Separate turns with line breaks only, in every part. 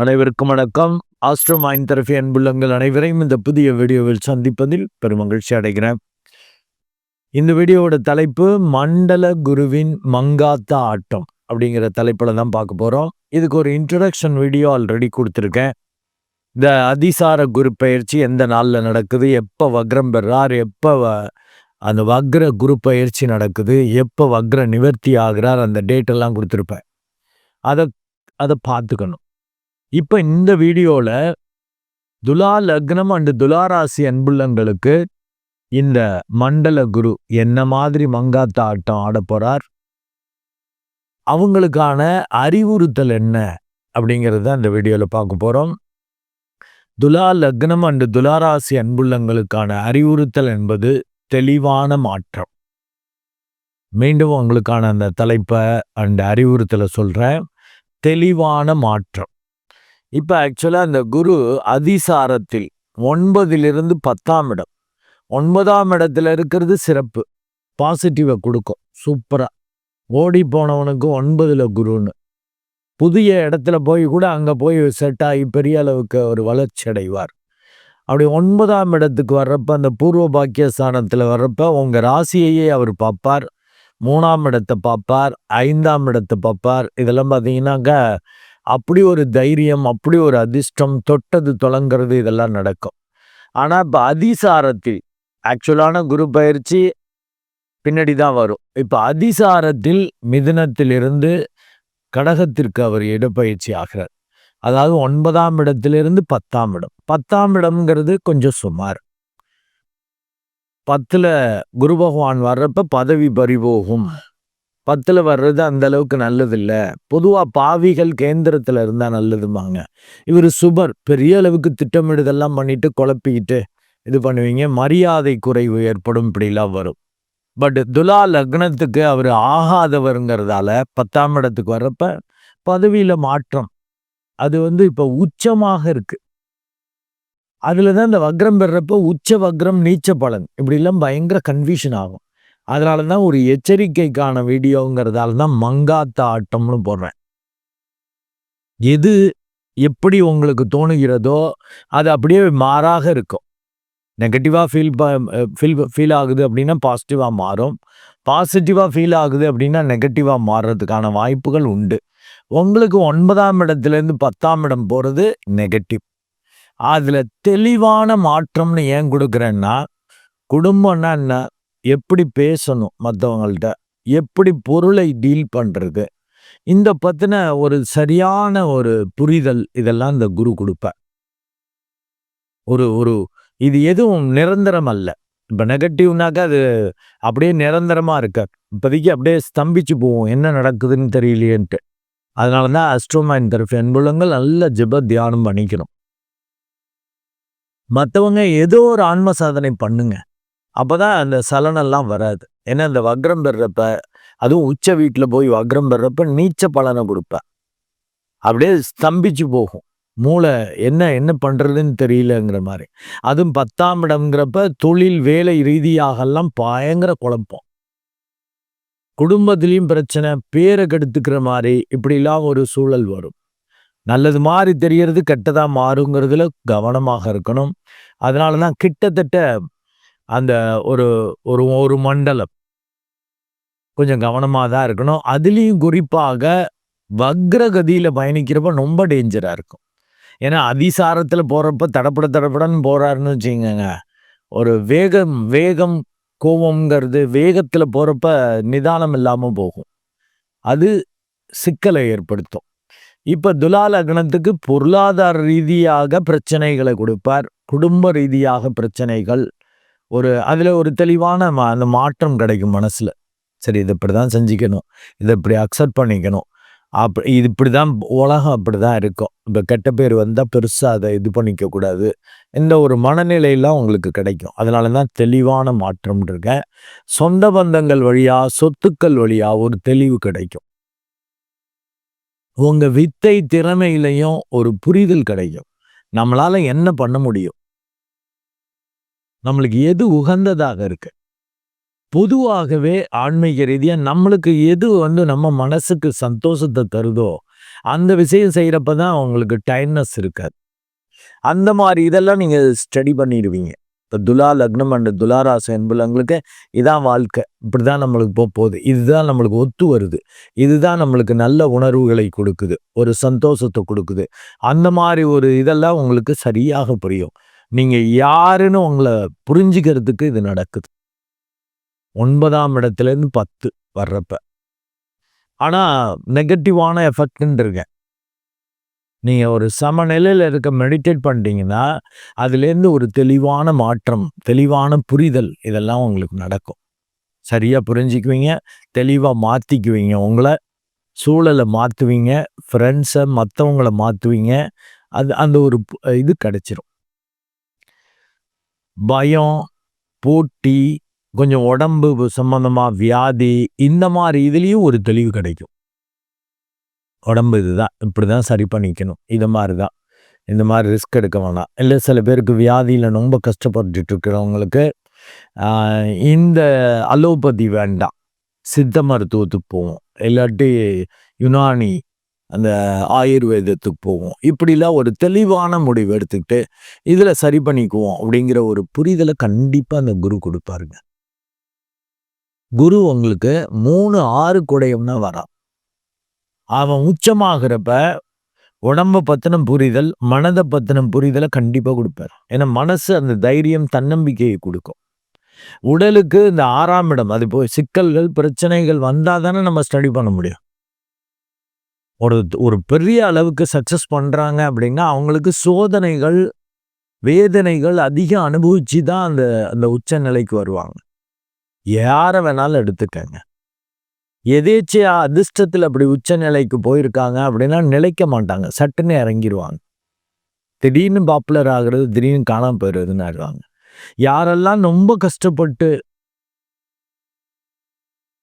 அனைவருக்கும் வணக்கம். ஆஸ்ட்ரோ மைன் தரப்பி அன்புள்ளங்கள் அனைவரையும் இந்த புதிய வீடியோவில் சந்திப்பதில் பெருமகிழ்ச்சி அடைகிறேன். இந்த வீடியோவோட தலைப்பு மண்டல குருவின் மங்காத்த ஆட்டம் அப்படிங்கிற தலைப்பில் தான் பார்க்க போகிறோம் இதுக்கு ஒரு இன்ட்ரடக்ஷன் வீடியோ ஆல்ரெடி கொடுத்துருக்கேன். இந்த அதிசார குரு பயிற்சி எந்த நாளில் நடக்குது? எப்போ வக்ரம் பெறார்? எப்போ அந்த வக்ர குரு பயிற்சி நடக்குது? எப்போ வக்ர நிவர்த்தி ஆகிறார்? அந்த டேட்டெல்லாம் கொடுத்துருப்பேன். அதை அதை பார்த்துக்கணும். இப்போ இந்த வீடியோவில் துலா லக்னம் அண்டு துலாராசி அன்புள்ளங்களுக்கு இந்த மண்டல குரு என்ன மாதிரி மங்காத்த ஆட்டம் ஆட போறார்? அவங்களுக்கான அறிவுறுத்தல் என்ன? அப்படிங்கிறத அந்த வீடியோவில் பார்க்க போகிறோம் துலா லக்னம் அண்டு துலாராசி அன்புள்ளங்களுக்கான அறிவுறுத்தல் என்பது தெளிவான மாற்றம். மீண்டும் உங்களுக்கான அந்த தலைப்பை அண்ட் அறிவுறுத்தலை சொல்கிறேன் தெளிவான மாற்றம். இப்போ ஆக்சுவலாக அந்த குரு அதிசாரத்தில் ஒன்பதிலிருந்து பத்தாம் இடம். ஒன்பதாம் இடத்துல இருக்கிறது சிறப்பு. பாசிட்டிவை கொடுக்கும். சூப்பராக ஓடி போனவனுக்கு ஒன்பதில் குருன்னு. புதிய இடத்துல போய் கூட அங்கே போய் செட் ஆகி பெரிய அளவுக்கு ஒரு வளர்ச்சி அடைவார். அப்படி ஒன்பதாம் இடத்துக்கு வர்றப்ப அந்த பூர்வ பாக்கியஸ்தானத்தில் வர்றப்ப உங்கள் ராசியையே அவர் பார்ப்பார். மூணாம் இடத்தை பார்ப்பார். ஐந்தாம் இடத்தை பார்ப்பார். இதெல்லாம் பார்த்தீங்கன்னாக்க அப்படி ஒரு தைரியம் அப்படி ஒரு அதிர்ஷ்டம் தொட்டது தொலங்கிறது இதெல்லாம் நடக்கும். ஆனால் இப்போ அதிசாரத்தில் ஆக்சுவலான குரு பயிற்சி பின்னாடி தான் வரும். இப்போ அதிசாரத்தில் மிதுனத்திலிருந்து கடகத்திற்கு அவர் இடப்பயிற்சி ஆகிறார். அதாவது ஒன்பதாம் இடத்திலிருந்து பத்தாம் இடம். பத்தாம் இடம்ங்கிறது கொஞ்சம் சுமார். பத்தில் குரு பகவான் வர்றப்ப பதவி பறிபோகும். பத்தில் வர்றது அந்த அளவுக்கு நல்லது பொதுவாக பாவிகள் கேந்திரத்தில் இருந்தால் நல்லதுமாங்க இவர் சுபர் பெரிய அளவுக்கு திட்டமிடுதெல்லாம் பண்ணிட்டு குழப்பிக்கிட்டு இது பண்ணுவீங்க. மரியாதை குறைவு ஏற்படும் இப்படிலாம் வரும். பட் துலா லக்னத்துக்கு அவர் ஆகாதவருங்கிறதால பத்தாம் இடத்துக்கு வர்றப்ப பதவியில் மாற்றம். அது வந்து இப்போ உச்சமாக இருக்குது அதில் தான் இந்த வக்ரம் பெறப்போ உச்ச வக்ரம் நீச்ச பலன் இப்படிலாம் பயங்கர கன்ஃபியூஷன் ஆகும். அதனால தான் ஒரு எச்சரிக்கைக்கான வீடியோங்கிறதால தான் மங்காத்த ஆட்டம்னு போடுறேன். எது எப்படி உங்களுக்கு தோணுகிறதோ அது அப்படியே மாறாக இருக்கும். நெகட்டிவாக ஃபீல் ஃபீல் ஃபீல் ஆகுது அப்படின்னா பாசிட்டிவாக மாறும். பாசிட்டிவாக ஃபீல் ஆகுது அப்படின்னா நெகட்டிவாக மாறுறதுக்கான வாய்ப்புகள் உண்டு. உங்களுக்கு ஒன்பதாம் இடத்துலேருந்து பத்தாம் இடம் போகிறது நெகட்டிவ் அதில் தெளிவான மாற்றம்னு ஏன் கொடுக்குறேன்னா குடும்பம்னா என்ன? எப்படி பேசணும் மற்றவங்கள்ட்ட எப்படி பொருளை டீல் பண்ணுறது இந்த பற்றின ஒரு சரியான ஒரு புரிதல் இதெல்லாம் இந்த குரு கொடுப்பார். ஒரு ஒரு இது எதுவும் நிரந்தரம் அல்ல. இப்போ நெகட்டிவ்னாக்கா அது அப்படியே நிரந்தரமாக இருக்க இப்போதைக்கு அப்படியே ஸ்தம்பிச்சு போவோம். என்ன நடக்குதுன்னு தெரியலையேன்ட்டு. அதனால தான் அஸ்ட்ரோமைன் தரப்பு அன்புலங்கள் நல்ல ஜெப தியானம் பண்ணிக்கணும். மற்றவங்க ஏதோ ஒரு ஆன்ம சாதனை பண்ணுங்க. அப்போ தான் அந்த சலனெல்லாம் வராது. ஏன்னா அந்த வக்ரம் பெறப்ப அதுவும் உச்ச வீட்டில் போய் வக்ரம் பெறப்ப நீச்ச பலனை கொடுப்பேன் அப்படியே ஸ்தம்பிச்சு போகும். மூளை என்ன என்ன பண்ணுறதுன்னு தெரியலங்கிற மாதிரி. அதுவும் பத்தாம் இடம்ங்கிறப்ப தொழில் வேலை ரீதியாகலாம் பயங்கர குழப்பம். குடும்பத்திலையும் பிரச்சனை பேரை கெடுத்துக்கிற மாதிரி இப்படிலாம் ஒரு சூழல் வரும். நல்லது மாதிரி தெரியறது கெட்டதாக மாறுங்கிறதுல கவனமாக இருக்கணும். அதனால தான் கிட்டத்தட்ட அந்த ஒரு ஒரு ஒரு மண்டலம். கொஞ்சம் கவனமாக தான் இருக்கணும். அதுலேயும் குறிப்பாக வக்ரகதியில் பயணிக்கிறப்ப ரொம்ப டேஞ்சராக இருக்கும். ஏன்னா அதிசாரத்தில் போகிறப்ப தடப்பட தடப்படன்னு போகிறாருன்னு வச்சுக்கோங்க. ஒரு வேகம் வேகம் கோபங்கிறது வேகத்தில் போகிறப்ப நிதானம் இல்லாமல் போகும். அது சிக்கலை ஏற்படுத்தும். இப்போ துலா லக்னத்துக்கு பொருளாதார ரீதியாக பிரச்சனைகளை கொடுப்பார். குடும்ப ரீதியாக பிரச்சனைகள் ஒரு அதில் ஒரு தெளிவான மா அந்த மாற்றம் கிடைக்கும் மனசில். சரி இது இப்படி தான் செஞ்சுக்கணும். இதை இப்படி அக்செப்ட் பண்ணிக்கணும். அப் இது இப்படி தான் உலகம் அப்படி தான் இருக்கும். இப்போ கெட்ட பேர் வந்தால் பெருசாக அதை இது பண்ணிக்கக்கூடாது இந்த ஒரு மனநிலையெல்லாம் உங்களுக்கு கிடைக்கும். அதனால தான் தெளிவான மாற்றம் இருக்கேன். சொந்த பந்தங்கள் வழியாக சொத்துக்கள் வழியாக ஒரு தெளிவு கிடைக்கும். உங்கள் வித்தை திறமையிலையும் ஒரு புரிதல் கிடைக்கும். நம்மளால் என்ன பண்ண முடியும்? நம்மளுக்கு எது உகந்ததாக இருக்கு? பொதுவாகவே ஆன்மீக ரீதியாக நம்மளுக்கு எது வந்து நம்ம மனசுக்கு சந்தோஷத்தை தருதோ அந்த விஷயம் செய்கிறப்ப தான் அவங்களுக்கு டைம்னஸ் இருக்காது. அந்த மாதிரி இதெல்லாம் நீங்கள் ஸ்டடி பண்ணிடுவீங்க. இப்போ துலா லக்னம் அண்ட் துலாராசம் என்பவங்களுக்கு இதான் வாழ்க்கை. இப்படி தான் நம்மளுக்கு போக போகுது. இதுதான் நம்மளுக்கு ஒத்து வருது. இதுதான் நம்மளுக்கு நல்ல உணர்வுகளை கொடுக்குது. ஒரு சந்தோஷத்தை கொடுக்குது. அந்த மாதிரி ஒரு இதெல்லாம் உங்களுக்கு சரியாக புரியும். நீங்கள் யாருன்னு உங்களை புரிஞ்சுக்கிறதுக்கு இது நடக்குது. ஒன்பதாம் இடத்துலேருந்து பத்து வர்றப்ப. ஆனால் நெகட்டிவான இருக்கேன். நீங்கள் ஒரு சமநிலையில் இருக்க மெடிடேட் பண்ணிட்டீங்கன்னா அதுலேருந்து ஒரு தெளிவான மாற்றம் தெளிவான புரிதல் இதெல்லாம் உங்களுக்கு நடக்கும். சரியாக புரிஞ்சுக்குவீங்க தெளிவாக மாற்றிக்குவீங்க உங்களை சூழலை மாற்றுவீங்க ஃப்ரெண்ட்ஸை மற்றவங்கள மாற்றுவீங்க அது அந்த ஒரு இது கிடச்சிரும். பயம் போட்டி கொஞ்சம் உடம்பு சம்மந்தமாக வியாதி இந்த மாதிரி இதுலேயும் ஒரு தெளிவு கிடைக்கும். உடம்பு இதுதான். இப்படி தான் சரி பண்ணிக்கணும். இது மாதிரி தான் இந்த மாதிரி ரிஸ்க் எடுக்க வேணாம். இல்லை சில பேருக்கு வியாதியில் ரொம்ப கஷ்டப்பட்டுட்டு இருக்கிறவங்களுக்கு இந்த அலோபதி வேண்டாம். சித்த மருத்துவத்துக்கு போவோம். இல்லாட்டி யுனானி அந்த ஆயுர்வேதத்துக்கு போவோம். இப்படிலாம் ஒரு தெளிவான முடிவு எடுத்துக்கிட்டு இதில் சரி பண்ணிக்குவோம் அப்படிங்கிற ஒரு புரிதலை கண்டிப்பாக அந்த குரு கொடுப்பாருங்க. குரு உங்களுக்கு மூணு ஆறு குடையம்னா வரான். அவன் உச்சமாகிறப்ப உடம்ப பத்தின புரிதல் மனதை பத்தின புரிதலை கண்டிப்பாக கொடுப்பார். ஏன்னா மனசு அந்த தைரியம் தன்னம்பிக்கையை கொடுக்கும். உடலுக்கு இந்த ஆறாம் இடம் அது போய் சிக்கல்கள் பிரச்சனைகள் வந்தால் தானே நம்ம ஸ்டடி பண்ண முடியும். ஒரு ஒரு பெரிய அளவுக்கு சக்ஸஸ் பண்ணுறாங்க அப்படின்னா அவங்களுக்கு சோதனைகள் வேதனைகள் அதிகம் அனுபவிச்சு தான் அந்த அந்த உச்ச நிலைக்கு வருவாங்க. யாரை வேணாலும் எடுத்துக்கங்க. எதேச்சியா அதிர்ஷ்டத்தில் அப்படி உச்ச நிலைக்கு போயிருக்காங்க அப்படின்னா நிலைக்க மாட்டாங்க. சட்டுன்னு இறங்கிடுவாங்க திடீர்னு பாப்புலர் ஆகுறது திடீர்னு காணாமல் போயிடுறதுன்னு ஆடுவாங்க யாரெல்லாம் ரொம்ப கஷ்டப்பட்டு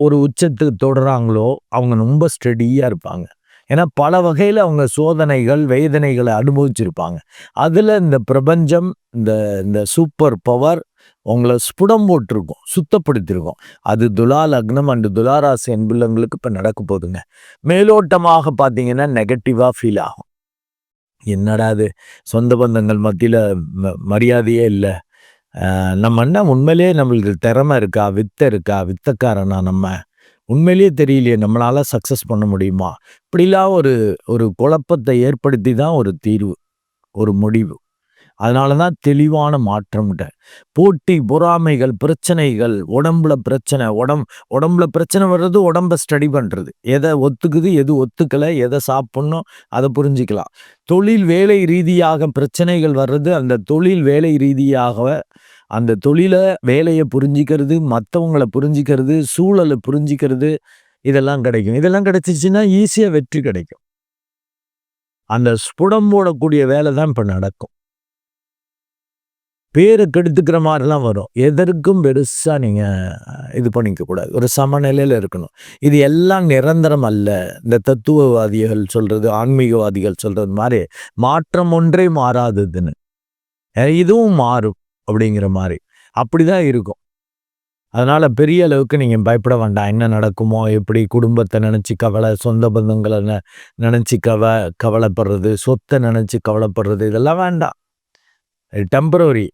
ஒரு உச்சத்துக்கு தொடராங்களோ அவங்க ரொம்ப ஸ்டடியாக இருப்பாங்க. ஏன்னா பல வகையில் அவங்க சோதனைகள் வேதனைகளை அனுபவிச்சிருப்பாங்க. அதில் இந்த பிரபஞ்சம் இந்த இந்த சூப்பர் பவர் உங்களை ஸ்புடம் போட்டிருக்கும் சுத்தப்படுத்தியிருக்கோம் அது துலா லக்னம் அண்டு துலாராசி என்புள்ளங்களுக்கு இப்போ நடக்க போகுதுங்க. மேலோட்டமாக பார்த்தீங்கன்னா நெகட்டிவாக ஃபீல் ஆகும். என்னடா அது சொந்த பந்தங்கள் மத்தியில் மரியாதையே இல்லை. நம்ம என்ன உண்மையிலேயே நம்மளுக்கு திறமை இருக்கா? வித்த இருக்கா? வித்தக்காரனா நம்ம? உண்மையிலேயே தெரியலையே நம்மளால் சக்ஸஸ் பண்ண முடியுமா? இப்படிலாம் ஒரு ஒரு குழப்பத்தை ஏற்படுத்தி தான் ஒரு தீர்வு ஒரு முடிவு. அதனால தான் தெளிவான மாற்றம்ட்ட போட்டி பொறாமைகள் பிரச்சனைகள் உடம்புல பிரச்சனை உடம் உடம்புல பிரச்சனை வர்றது உடம்ப ஸ்டடி பண்ணுறது எதை ஒத்துக்குது எது ஒத்துக்கலை எதை சாப்பிட்ணும் அதை புரிஞ்சிக்கலாம். தொழில் வேலை ரீதியாக பிரச்சனைகள் வர்றது அந்த தொழில் வேலை ரீதியாக அந்த தொழிலை வேலையை புரிஞ்சிக்கிறது மற்றவங்களை புரிஞ்சிக்கிறது சூழலை புரிஞ்சிக்கிறது இதெல்லாம் கிடைக்கும். இதெல்லாம் கிடைச்சிச்சின்னா ஈஸியாக வெற்றி கிடைக்கும். அந்த ஸ்புடம் போடக்கூடிய வேலை தான் இப்போ நடக்கும். பேரை கெடுத்துக்கிற மாதிரிலாம் வரும். எதற்கும் பெருசாக நீங்கள் இது பண்ணிக்க கூடாது ஒரு சமநிலையில் இருக்கணும். இது எல்லாம் நிரந்தரம் அல்ல. இந்த தத்துவவாதிகள் சொல்கிறது ஆன்மீகவாதிகள் சொல்கிறது மாதிரி மாற்றம் ஒன்றே மாறாததுன்னு. இதுவும் மாறும். அப்படிங்கிற மாதிரி. அப்படி தான் இருக்கும். அதனால் பெரிய அளவுக்கு நீங்கள் பயப்பட வேண்டாம். என்ன நடக்குமோ எப்படி குடும்பத்தை நினச்சி கவலை சொந்த பந்தங்களை நினச்சி கவ கவலைப்படுறது சொத்தை நினச்சி கவலைப்படுறது இதெல்லாம் வேண்டாம். டெம்பரவரி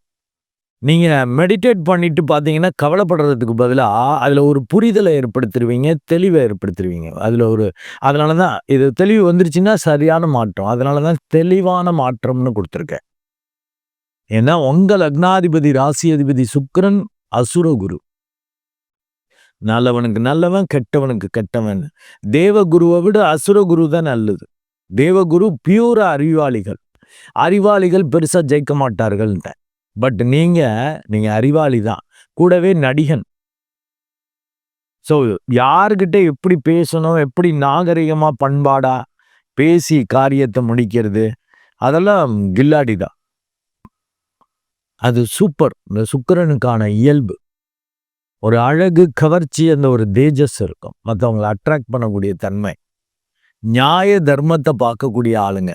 நீங்கள் மெடிடேட் பண்ணிட்டு பார்த்தீங்கன்னா கவலைப்படுறதுக்கு பதிலாக அதில் ஒரு புரிதலை ஏற்படுத்திடுவீங்க தெளிவை ஏற்படுத்திடுவீங்க அதில் ஒரு அதனால தான் இது தெளிவு வந்துருச்சுன்னா சரியான மாற்றம். அதனால தான் தெளிவான மாற்றம்னு கொடுத்துருக்கேன். ஏன்னா உங்கள் லக்னாதிபதி ராசி அதிபதி சுக்கரன் அசுரகுரு நல்லவனுக்கு நல்லவன் கெட்டவனுக்கு கெட்டவன். தேவகுருவை விட அசுரகுரு தான் நல்லது. தேவகுரு பியூர அறிவாளிகள். அறிவாளிகள் பெருசாக ஜெயிக்க மாட்டார்கள்ட்ட பட் நீங்கள் நீங்கள் அறிவாளி தான். கூடவே நடிகன். ஸோ யாருக்கிட்ட எப்படி பேசணும் எப்படி நாகரிகமாக பண்பாடாக பேசி காரியத்தை முடிக்கிறது அதெல்லாம் கில்லாடி தான். அது சூப்பர். இந்த சுக்கரனுக்கான இயல்பு. ஒரு அழகு கவர்ச்சி அந்த ஒரு தேஜஸ் இருக்கும். மற்றவங்களை அட்ராக்ட் பண்ணக்கூடிய தன்மை. நியாய தர்மத்தை பார்க்கக்கூடிய ஆளுங்க.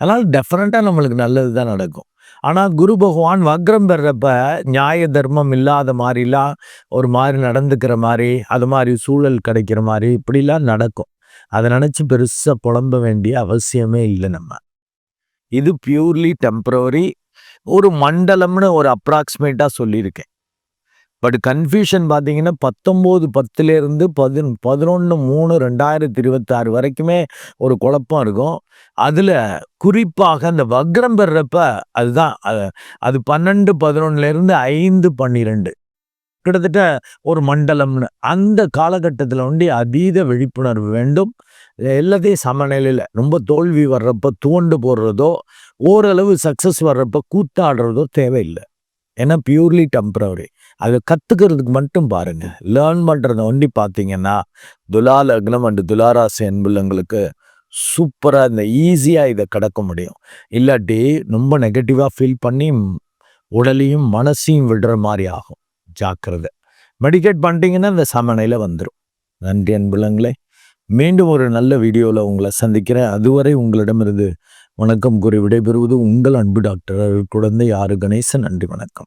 அதனால் டெஃபினட்டாக நம்மளுக்கு நல்லது தான் நடக்கும். ஆனால் குரு பகவான் வக்ரம் பெறப்ப நியாய தர்மம் இல்லாத மாதிரிலாம் ஒரு மாதிரி நடந்துக்கிற மாதிரி அது மாதிரி சூழல் கிடைக்கிற மாதிரி இப்படிலாம் நடக்கும். அதை நினச்சி பெருசாக புலம்ப வேண்டிய அவசியமே இல்லை நம்ம. இது பியூர்லி டெம்பரவரி ஒரு மண்டலம்னு ஒரு அப்ராக்சிமேட்டாக சொல்லியிருக்கேன். பட் கன்ஃபியூஷன் பார்த்தீங்கன்னா பத்தொம்போது பத்துலேருந்து பதின் பதினொன்று மூணு ரெண்டாயிரத்தி இருபத்தாறு வரைக்குமே ஒரு குழப்பம் இருக்கும். அதில் குறிப்பாக அந்த வக்ரம் பெறப்ப அதுதான் அது பன்னெண்டு பதினொன்னுலேருந்து ஐந்து பன்னிரெண்டு. கிட்டத்தட்ட ஒரு மண்டலம்னு. அந்த காலகட்டத்தில் வந்து அதீத விழிப்புணர்வு வேண்டும். எல்லாத்தையும் சமநிலையில் ரொம்ப தோல்வி வர்றப்ப தூண்டு போடுறதோ ஓரளவு சக்ஸஸ் வர்றப்போ கூத்தாடுறதோ தேவையில்லை. ஏன்னா பியூர்லி டெம்பரவரி அதை கற்றுக்கிறதுக்கு மட்டும் பாருங்க. லேர்ன் பண்ணுறத ஒண்டி பார்த்தீங்கன்னா துலா லக்னம் அண்டு துலாராசி என்புள்ளங்களுக்கு சூப்பராக இந்த ஈஸியாக இதை கடக்க முடியும். இல்லாட்டி ரொம்ப நெகட்டிவாக ஃபீல் பண்ணி உடலையும் மனசையும் விடுற மாதிரி ஆகும். ஜாக்கிரதை. மெடிக்கேட் பண்ணிட்டீங்கன்னா இந்த சமநிலையில் வந்துடும் நன்றி அன்புலங்களே மீண்டும் ஒரு நல்ல வீடியோவில் உங்களை சந்திக்கிறேன். அதுவரை உங்களிடமிருந்து வணக்கம் கூறி விடைபெறுவது உங்கள் அன்பு டாக்டர் குழந்தை ஆறு கணேசன். நன்றி வணக்கம்.